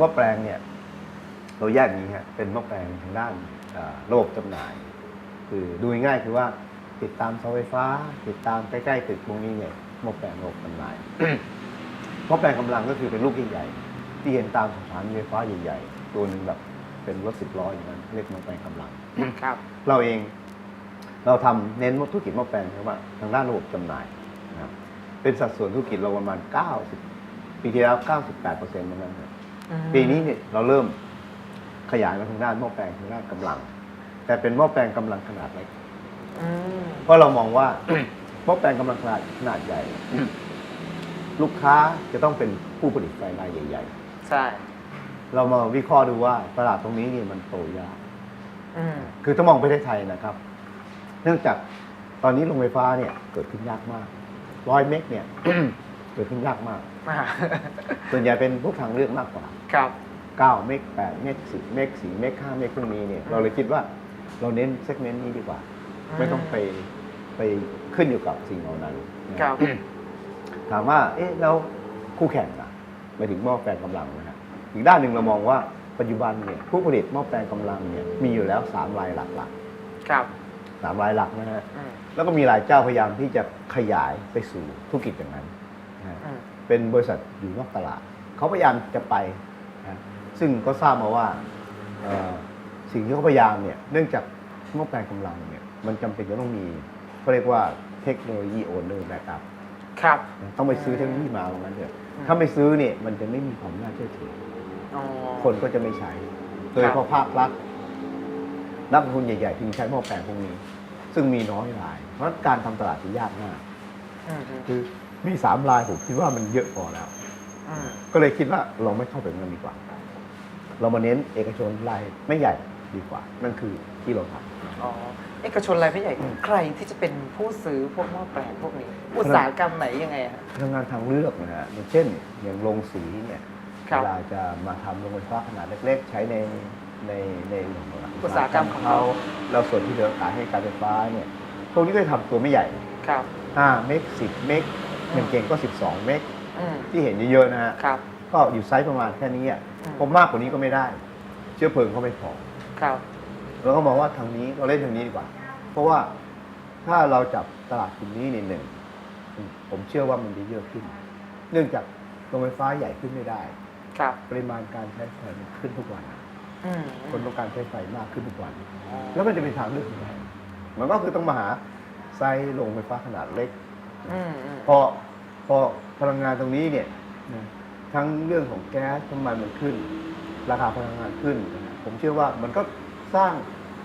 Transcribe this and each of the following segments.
คือหม้อแปลงเนี่ยเราแยกอย่างนี้ฮะเป็นหม้อแปลงทางด้านเอ่อระบบจำหน่าย คือดูง่ายๆคือว่าติดตามเสาไฟฟ้า ติดตามใกล้ๆตึกพวกนี้เนี่ยหม้อแปลงระบบจำหน่ายหม้อแปลงกำลังก็คือเป็นลูกใหญ่ๆที่เห็นตามสถานีไฟฟ้าใหญ่ ๆ ตัวหนึงแบบเป็นรถสิบล้ออย่างนั้นเรียกหม้อแปลงกำลังครับ เราเองเราทำเน้นธุรกิจหม้อแปลงคือว่าทางด้านระบบจำหน่ายนะครับเป็นสัดส่วนธุรกิจเราประมาณ 90 ปีที่แล้ว 98เปอร์เซ็นต์เหมือนกันครับอืม ปีนี้เนี่ยเราเริ่มขยายมาทางด้านหม้อแปลงทางด้านกำลัง แต่เป็นหม้อแปลงกำลังขนาดเล็กอืมเพราะเรามองว่าหม้อแปลงกำลังขนาดขนาดใหญ่ ลูกค้าจะต้องเป็นผู้ผลิตไฟรายใหญ่ ใช่ๆ เรามาวิเคราะห์ดูว่าตลาดตรงนี้เนี่ยมันโตยาก อืมคือถ้ามองประเทศไทยนะครับ เนื่องจากตอนนี้โรงไฟฟ้าเนี่ยเกิดขึ้นยากมากร้อยเมกเนี่ย เกิดขึ้นยากมาก อ่าส่วนใหญ่เป็นพวกทางเลือกมากกว่า ครับ 9 เมก8เมก10 เมก4เมก5เมกพวกนี้เนี่ย เราเลยคิดว่าเราเน้นเซกเมนต์นี้ดีกว่า ไม่ต้องไปไปขึ้นอยู่กับสิ่งเหล่านั้นนะครับ ถามว่า เอ๊ะ แล้วคู่แข่งล่ะหมายถึงหม้อแปลงกำลังนะฮะอีกด้านหนึ่งเรามองว่าปัจจุบันเนี่ยผู้ผลิตหม้อแปลงกำลังเนี่ยมีอยู่แล้วสามรายหลักครับๆสามรายหลักนะฮะ อืมแล้วก็มีหลายเจ้าพยายามที่จะขยายไปสู่ธุรกิจอย่างนั้น นะฮะอืมเป็นบริษัทอยู่นอกตลาด เขาพยายามจะไปนะซึ่งก็ทราบมาว่าเอ่อสิ่งที่เขาพยายามเนี่ยเนื่องจากหม้อแปลงกำลังเนี่ยมันจำเป็นจะต้องมีเขาเรียกว่าเทคโนโลยีโอนเนอร์แบ็กอัพครับ ต้องไปซื้อเทคโนโลยีมาตรงนั้นเถอะอืมถ้าไม่ซื้อเนี่ยมันจะไม่มีความน่าเชื่อถืออ๋อคนก็จะไม่ใช้ โดยเฉพาะภาครัฐนักลงทุนใหญ่ๆที่ใช้หม้อแปลงพวกนี้ ซึ่งมีน้อยราย เพราะการทำตลาดที่ยากมากอืมอืมคือ มีสามรายผมคิดว่ามันเยอะพอแล้วอืมก็เลยคิดว่าเราไม่เข้าไปมันดีกว่า เรามาเน้นเอกชนรายไม่ใหญ่ดีกว่า นั่นคือที่เราทอ๋อเอกชนรายไม่ใหญ่ใครที่จะเป็นผู้ซื้อพวกหม้อแปลงพวกนี้ อุตสาหกรรมไหนยังไงอะฮะำพลังงานทางเลือกนะฮะอย่างเช่น อย่างโรงสีเนี่ยครัเวบลาจะมาทำโรงไฟฟ้าขนาดเล็กๆ ใช้ในในในอุตสาหกรรมของเขาเราส่วนที่เหลือขายให้การไฟฟ้าเนี่ยพวกนี้ก็จะทำตัวไม่ใหญ่ ครับ5เมก10เมก อย่างเก่งก็ 12 เมกอืมที่เห็นเยอะๆนะฮะครับ ก็อยู่ไซส์ประมาณแค่นี้อะอืม ผมมากกว่านี้ก็ไม่ได้ เชื้อเพลิงเขาไม่พอ ครับ เราก็มองว่าทางนี้เราเล่นทางนี้ดีกว่า เพราะว่าถ้าเราจับตลาดกลุ่มนี้ในหนึ่งผมเชื่อว่ามันจะเยอะขึ้น เนื่องจากโรงไฟฟ้าใหญ่ขึ้นไม่ได้ ครับปริมาณการใช้ไฟมันขึ้นทุกวัน อืมคนต้องการใช้ไฟมากขึ้นทุกวันอ๋อแล้วมันจะเป็นทางเลือกยังไงมันก็คือต้องมาหาไซส์โรงไฟฟ้าขนาดเล็ก อืมอืมพอพอพลังงานตรงนี้เนี่ยนะทั้งเรื่องของแก๊สน้ำมันมันขึ้น ราคาพลังงานขึ้นนะผมเชื่อว่ามันก็สร้าง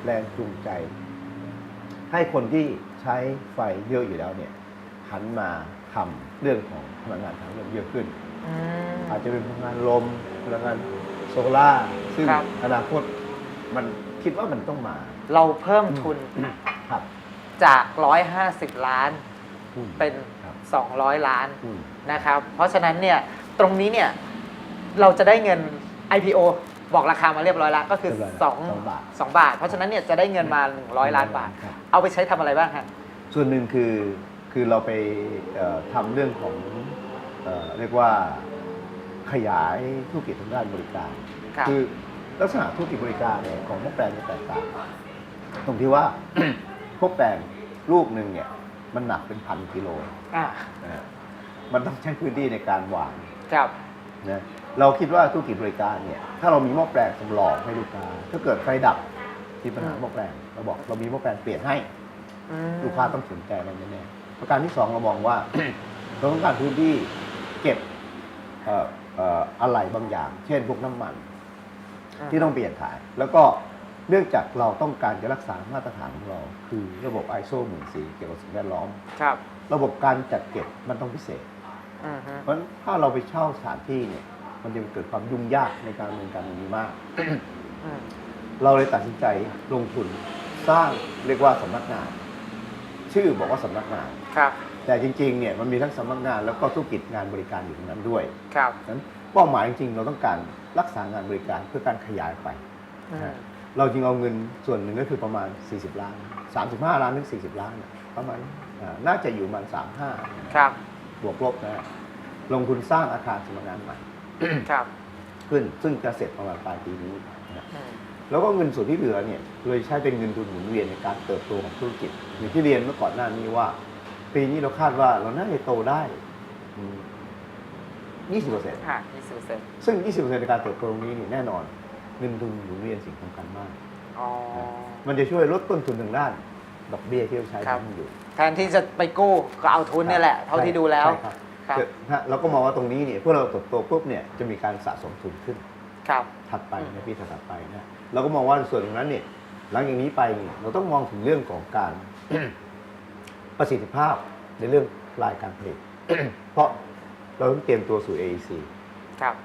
แรงจูงใจ ให้คนที่ใช้ไฟเยอะอยู่แล้วเนี่ยหันมาทำเรื่องของพลังงานทางเลือกเยอะขึ้น อืม อาจจะเป็นพลังงานลมพลังงานโซล่าร์ซึ่งครับ อนาคตมันคิดว่ามันต้องมาเราเพิ่มทุนครับ จาก 150 ล้านอืม เป็นครับ200 ล้านอืมนะครับ เพราะฉะนั้นเนี่ยตรงนี้เนี่ยเราจะได้เงิน IPO บอกราคามาเรียบร้อยแล้วก็คือเรียบร้อยแล้วสองสองบาทสองบาท เพราะฉะนั้นเนี่ยจะได้เงินมา 100 ล้านบาทครับเอาไปใช้ทำอะไรบ้างฮะส่วนหนึ่งคือคือเราไปเอ่อทำเรื่องของเอ่อเรียกว่าขยายธุรกิจทางด้านบริการครับอลักษณะธุรกิจบริการเนี่ยของพวกแปลงจะแตกต่างตรงที่ว่าพวกแปลงลูกหนึ่งเนี่ย มันหนักเป็นพันกิโลอ่านะฮะมันต้องใช้พื้นที่ในการวางครับนะเราคิดว่าธุรกิจบริการเนี่ย ถ้าเรามีหม้อแปลงสำรองให้ลูกค้าถ้าเกิดไฟดับที่ปัญหาหม้อแปลงเราบอกเรามีหม้อแปลงเปลี่ยนให้ อืมลูกค้าต้องสนใจเราแน่ๆประการที่สองเรามองว่า เราต้องการพื้นที่เก็บเอ่อเอ่ออะไรบางอย่าง เช่นพวกน้ำมัน ที่ต้องเปลี่ยนถ่าย แล้วก็ เนื่องจากเราต้องการจะรักษามาตรฐานของเรา คือระบบ ISO 140เกี่ยวกับสิ่งแวดล้อม ครับ ระบบการจัดเก็บมันต้องพิเศษ อืมฮึ เพราะฉะนั้นถ้าเราไปเช่าสถานที่เนี่ยมันจะเกิดความยุ่งยากในการดำเนินการตรงนี้มาก อืมเราเลยตัดสินใจลงทุนสร้างเรียกว่าสำนักงาน ชื่อบอกว่าสำนักงาน ครับ แต่จริงๆเนี่ยมันมีทั้งสำนักงานแล้วก็ธุรกิจงานบริการอยู่ตรงนั้นด้วยครับฉะนั้นเป้าหมายจริงๆเราต้องการรักษางานบริการเพื่อการขยายไป อืม เราจริงเอาเงินส่วนหนึ่งก็คือประมาณ 40 ล้าน 35 ล้านถึง 40 ล้านน่ะประมาณอ่าน่าจะอยู่ประมาณ35ครับ บวกลบนะฮะลงทุนสร้างอาคารสำนักงานใหม่ ครับขึ้นซึ่งจะเสร็จประมาณปลายปีนี้นะอืมแล้วก็เงินส่วนที่เหลือเนี่ยเลยใช้เป็นเงินทุนหมุนเวียนในการเติบโตของธุรกิจอย่างที่เรียนเมื่อก่อนหน้านี้ว่า ปีนี้เราคาดว่าเราน่าจะโตได้อืม20%ค่ะยี่สิบเปอร์เซ็นต์ซึ่ง 20%ในการเติบโตตรงนี้นี่แน่นอน เงินทุนหมุนเวียนสิ่งสำคัญมาก อ๋อ มันจะช่วยลดต้นทุนทางด้านดอกเบี้ยที่เราใช้ครับทำอยู่แทนที่จะไปกู้ก็เอาทุนเนี่ยแหละ เท่าที่ดูแล้ว ใช่ครับครับคือฮะเราก็มองว่าตรงนี้เนี่ยเพื่อเราเติบโตปุ๊บเนี่ยจะมีการสะสมทุนขึ้น ครับ ถัดไปอืมในปีถัดๆไปนะเราก็มองว่าส่วนตรงนั้นเนี่ยหลังจากนี้ไปเนี่ยเราต้องมองถึงเรื่องของการ ประสิทธิภาพในเรื่องรายการผลิต เพราะเราต้องเตรียมตัวสู่ AEC ครับ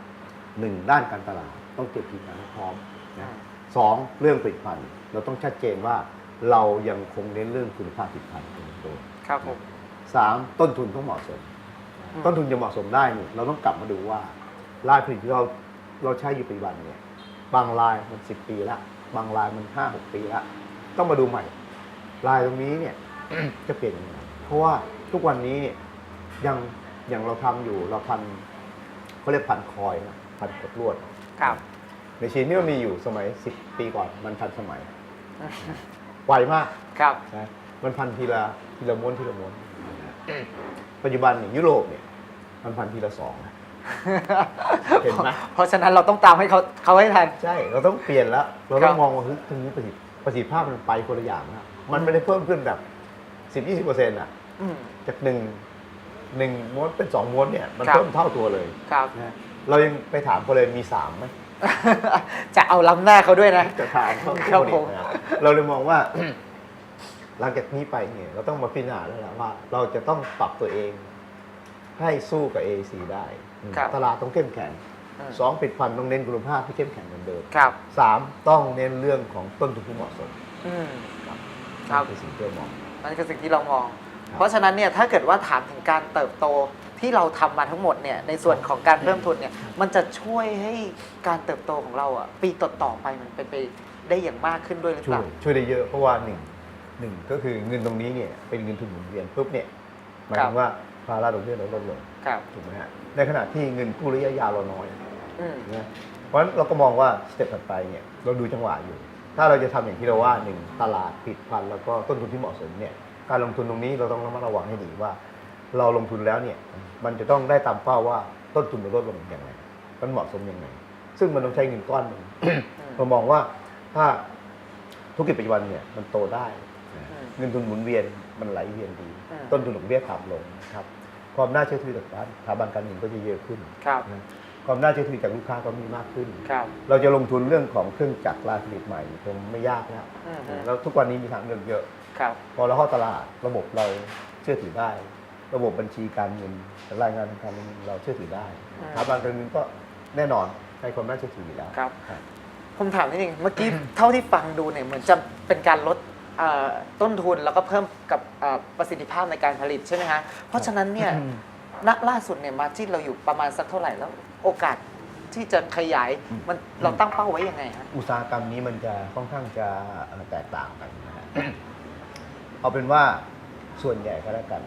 หนึ่งด้านการตลาด ต้องเตรียมทีมงานให้พร้อมอืนะมสองเรื่องผลิตภัณฑ์เราต้องชัดเจนว่าเรายังคงเน้นเรื่องคุณภาพผลิตภัณฑ์เป็นตัวครับผมสามต้นทุนต้องเหมาะสมอืมต้นทุนจะเหมาะสมได้เนี่ยเราต้องกลับมาดูว่ารายผลิตที่เราเราใช้อยู่ปัจจุบันเนี่ย บางรายมันสิบปีละบางรายมันห้าหกปีละต้องมาดูใหม่รายตรงนี้เนี่ยจะเปลี่ยนยังไงเพราะว่าทุกวันนี้เนี่ยยังอย่างเราทำอยู่เราพันเขาเรียกพันคอยนะพันกดลวด ครับ ในชิ้นที่มันมีอยู่สมัย 10 ปีก่อนมันทันสมัยไวมากครับนะมันพันทีละทีละม้วนทีละม้วนปัจจุบันเนี่ยยุโรปเนี่ยมันพันทีละสองนะเห็นไหมเพราะฉะนั้นเราต้องตามให้เขาเขาให้ทันใช่ เราต้องเปลี่ยนแล้ว เราต้อครังบมองว่าเฮ้ยตรงนี้ประสิทธิประสิทธิภาพมันไปคนละอย่างนะมันไม่ได้เพิ่มขึ้นแบบ10 20เปอร์เซ็นต์อะอืมจากหนึ่งหนึ่งม้วนเป็นสองม้วนเนี่ย มันครับเพิ่มเท่าตัวเลยครับนะ เรายังไปถามเขาเลยมีสามไหมจะเอาล้ำหน้าเขาด้วยนะ จะถามเขาครับผม นะครับเราเลยมองว่า หลังจากนี้ไปเนี่ย เราต้องมาพิจารณาแล้วล่ะว่า เราจะต้องปรับตัวเอง ให้สู้กับ AAC ได้ครับ ตลาดต้องเข้มแข็งอืมสองผลิดพันธ์ต้องเน้นคุณภาพที่เข้มแข็งเหมือนเดิมครับสามต้องเน้นเรื่องของต้นทุนที่เหมาะสมอืมครับครับ นั่นคือสิ่งที่เรามอง นั่นคือสิ่งที่เรามอง ครับ เพราะฉะนั้นเนี่ยถ้าเกิดว่าถามถึงการเติบโต ที่เราทำมาทั้งหมดเนี่ยในส่วนของการเพิ่มทุนเนี่ยมันจะช่วยให้การเติบโตของเราอะปีต่อๆไปมันเป็นไปได้อย่างมากขึ้นด้วยหรือช่เปวยล่าช่วยได้เยอะเพราะว่าหนึ่งหนึ่งก็คือเงินตรงนี้เนี่ยเป็นเงินทุนหมุนเวียนปุ๊บเนี่ยหมายถึงว่าภาระดอกเบี้ยเราลดลงครับถูกไหมฮะในขณะที่เงินกู้ระยะยาวเราน้อยอืมนะเพราะฉะนั้นเราก็มองว่าสเต็ปถัดไปเนี่ยเราดูจังหวะอยู่ ถ้าเราจะทำอย่างที่เราว่าหนึ่งตลาดผิดพันแล้วก็ต้นทุนที่เหมาะสมเนี่ยการลงทุนตรงนี้เราต้องระมัดระวังให้ดีว่า เราลงทุนแล้วเนี่ย มันจะต้องได้ตามเป้าว่าต้นทุนมันลดลงอย่างไรมันเหมาะสมอย่างไรซึ่งมันต้องใช้เงินก้อนหนึ่งเรามองว่าถ้าธุรกิจปัจจุบันเนี่ยมันโตได้นะอืมเงินทุนหมุนเวียนมันไหลเวียนดีอืมต้นทุนดอกเบี้ยต่ำลงนะครับความน่าเชื่อถือจากสถาบันการเงินก็จะเยอะขึ้นครับนะความน่าเชื่อถือจากลูกค้าก็มีมากขึ้นครับเราจะลงทุนเรื่องของเครื่องจักรลายผลิตใหม่คงไม่ยากแล้วอืมแล้วทุกวันนี้มีทางเลือกเยอะครับพอเราเข้าตลาดระบบเราเชื่อถือได้ ระบบบัญชีการเงินรายงานทางการเงินเราเชื่อถือได้อืมสถาบันการเงินก็แน่นอนให้ความน่าเชื่อถืออยู่แล้วครับครับ ผมถามนิดนึงเมื่อกี้เท่าที่ฟังดูเนี่ยเหมือนจะเป็นการลดเอ่อต้นทุนแล้วก็เพิ่มกับเอ่อประสิทธิภาพในการผลิตใช่ไหมฮะเพราะฉะนั้นเนี่ยณล่าสุดเนี่ยมาจิ้นเราอยู่ประมาณสักเท่าไหร่แล้ว โอกาสที่จะขยายอืมมันเราตั้งเป้าไว้ยังไงฮะอุตสาหกรรมนี้มันจะค่อนข้างจะเอ่อแตกต่างกันนะฮะเอาเป็นว่าส่วนใหญ่ก็แล้วกัน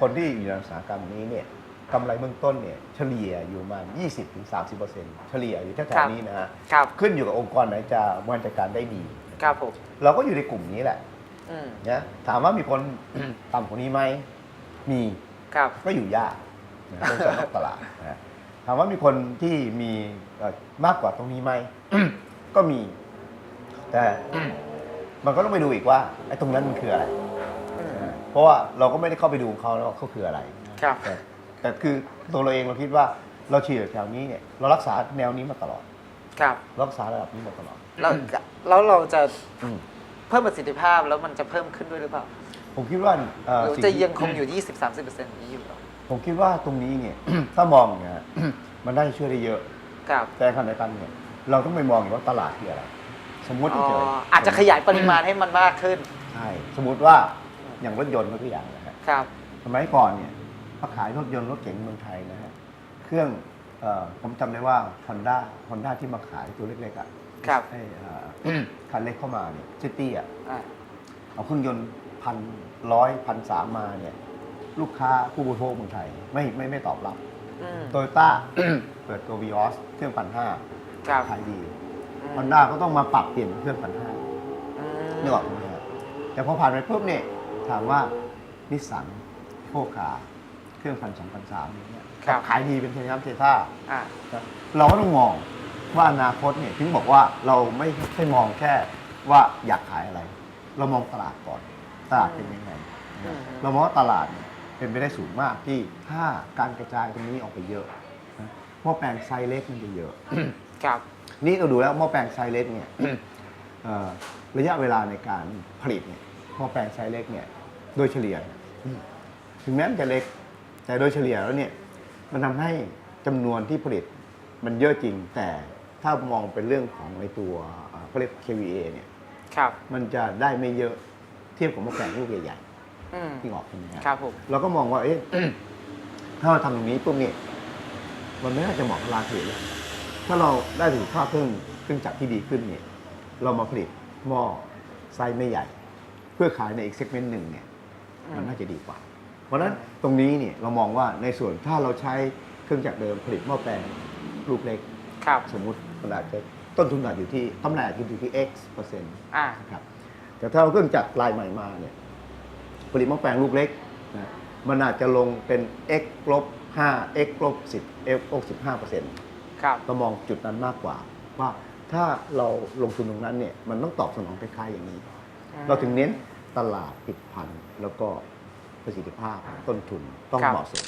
คนที่อยู่ในอุตสาหกรรมนี้เนี่ยกำไรเบื้องต้นเนี่ยเฉลี่ยอยู่ประมาณ20-30%เฉลี่ยอยู่แถครัวบๆนี้นะฮะครับขึ้นอยู่กับองค์กรไหนจะบริหารจัดการได้ดี ครับผมเราก็อยู่ในกลุ่มนี้แหละอืมนะถามว่ามีคน ต่ำกว่านี้ไหมมีครับ ก็อยู่ยากนะต้องสำหรับตลาดนะฮะถามว่ามีคนที่มีเอ่อมากกว่าตรงนี้ไหม ก็มี แต่ มันก็ต้องไปดูอีกว่าไอ้ตรงนั้นมันคืออะไรอืม เพราะว่าเราก็ไม่ได้เข้าไปดูเขาแล้วว่าเขาคืออะไร ครับ แต่แต่คือตัวเราเองเราคิดว่าเราเฉียดแถวนี้เนี่ยเรารักษาแนวนี้มาตลอด ครับ รักษาระดับนี้มาตลอด แล้วแล้วเราจะอืม เพิ่มประสิทธิภาพแล้วมันจะเพิ่มขึ้นด้วยหรือเปล่าผมคิดว่าเอ่อหรือสิ่จะที่ยังคงอยู่ 20-30%นี้อยู่หรอผมคิดว่าตรงนี้เนี่ย ถ้ามองเนี่ยมันน่าจะช่วยได้เยอะ ครับ แต่ขณะเดียวกันเนี่ยเราต้องไปมองอีกว่าตลาดคืออะไร สมมติอ๋อเฉยๆอาจจะขยายปริมาณให้มันมากขึ้น ใช่สมมติว่า อย่างรถยนต์ก็ตัวอย่างนะฮะครับ สมัยก่อนเนี่ยมาขายรถยนต์รถเก๋งเมืองไทยนะฮะเครื่องเอ่อผมจำได้ว่าฮอนด้าฮอนด้าที่มาขายตัวเล็กๆอะครับไอ้เอ่อ คันเล็กเข้ามาเนี่ยซิตี้อะ อ่า เอาเครื่องยนต์พันร้อยพันสามมาเนี่ย ลูกค้าผู้บริโภคเมืองไทยไม่ไม่ไม่ตอบรับอืม โตโยต้า เปิดตัววีออสเครื่องพันห้าครับขายดีอืมฮอนด้าก็ต้องมาปรับเปลี่ยนเครื่องพันห้าอืม นี่ออกไหมครับแต่พอผ่านไปปุ๊บเนี่ย ถามว่านิสสันโคคาเครื่องพันสองพันสามเนี่ยครับขายดีเป็นเทน้ำเทท่าอ่าเราก็ต้องมองว่าอนาคตเนี่ยถึงบอกว่าเราไม่ใช่มองแค่ว่าอยากขายอะไร เรามองตลาดก่อน ตลาดเป็นยังไงนะครับเรามองว่าตลาดเนี่ยเป็นไปได้สูงมากที่ถ้าการกระจายตรงนี้ออกไปเยอะนะหม้อแปลงไซส์เล็กมันจะเยอะ ครับ นี่เราดูแล้วหม้อแปลงไซส์เล็กเนี่ยเอ่อระยะเวลาในการผลิตเนี่ย หม้อแปลงไซส์เล็กเนี่ยโดยเฉลี่ยอืมถึงแม้มันจะเล็ก แต่โดยเฉลี่ยแล้วเนี่ย มันทำให้จำนวนที่ผลิตมันเยอะจริง แต่ถ้ามองเป็นเรื่องของในตัวเอ่อเขาเรียก KVA เนี่ยครับ มันจะได้ไม่เยอะเทียบกับหม้อแปลงลูกใหญ่อืมๆที่ออกใช่ไหมครับผมเราก็มองว่าเอ๊ะถ้าเราทำตรงนี้ปุ๊บเนี่ยมันไม่น่าจะเหมาะกับราคาเลยถ้าเราได้ถึงค่าเครื่องเครื่องจักรที่ดีขึ้นเนี่ย เรามาผลิตหม้อไซส์ไม่ใหญ่ เพื่อขายในอีกเซกเมนต์หนึ่งเนี่ยมันน่าจะดีกว่า เพราะฉะนั้นตรงนี้เนี่ยเรามองว่าในส่วนถ้าเราใช้เครื่องจักรเดิมผลิตหม้อแปลงลูกเล็กครับ สมมุติมันอาจจะต้นทุนอาจอยู่ที่กำไรอาจจะอยู่ที่ x เปอร์เซ็นต์อ่า นะครับแต่ถ้าเราเครื่องจักรลายใหม่มาเนี่ยผลิตหม้อแปลงลูกเล็กนะมันอาจจะลงเป็น x ลบ5 x ลบ10 x ลบ15เปอร์เซ็นต์ ครับ เรามองจุดนั้นมากกว่า ว่าถ้าเราลงทุนตรงนั้นเนี่ยมันต้องตอบสนองคล้ายๆอย่างนี้ เราถึงเน้นตลาดผลิดพันธุ์แล้วก็ประสิทธิภาพต้นทุนต้องครับเหมาะสม